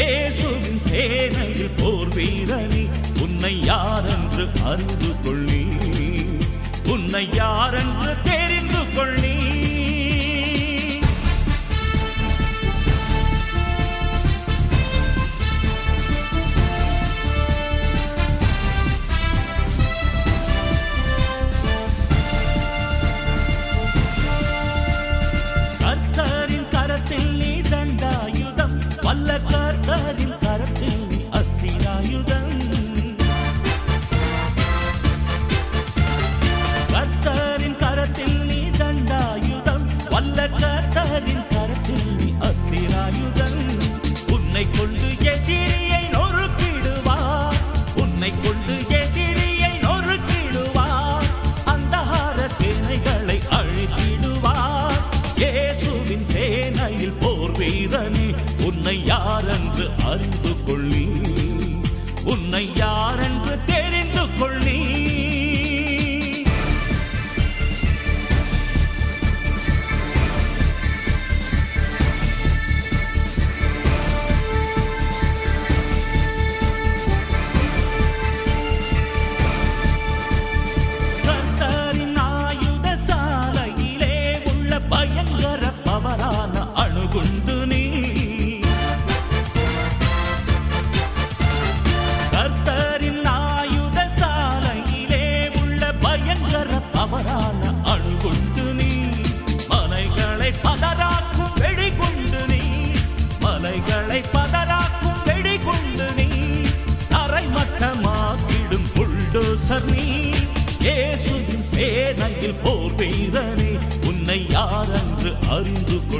இயேசுவின் சேனையில் போர் வீரனே உன்னை யாரென்று அறிந்து கொள்ளி. உன்னை யாரென்று பயங்கர அணுகுண்டு நீ. மலைகளை பதராக்கும் வெடிகுண்டு நீ. மலைகளை பதராக்கும் வெடிகுண்டு நீ. தரைமட்டமாக்கிடும் புல்டோசர் நீ. இயேசுவின் சேனையில் போர் வீரனே உன்னை யாரென்று அறிந்து கொள்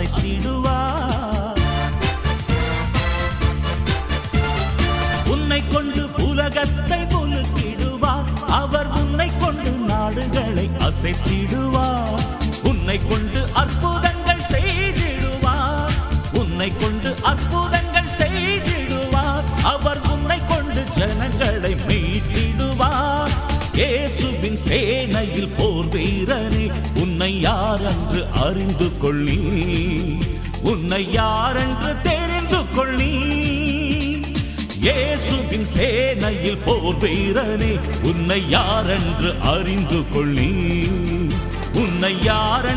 நாடுகளை அசைத்திடுவார் உன்னை கொண்டு உலகத்தை ஒழுக்கிடுவார் அவர் உன்னை கொண்டு நாடுகளை அசைத்திடுவார். உன்னை கொண்டு அற்புதங்கள் செய்திடுவார். உன்னை கொண்டு அற்புதங்கள் செய்திடுவார். அவர் உன்னை கொண்டு ஜனங்களை மீட்டிடுவார். இயேசுவின் சேனையில் போர் வீரனே உன்னை யாரென்று அறிந்து கொள்ளி உன்னை யாரென்று தெரிந்து கொள்ளி இயேசுவின் சேனையில் போர் வீரனே உன்னை யாரென்று அறிந்து கொள்ளி உன்னை யார்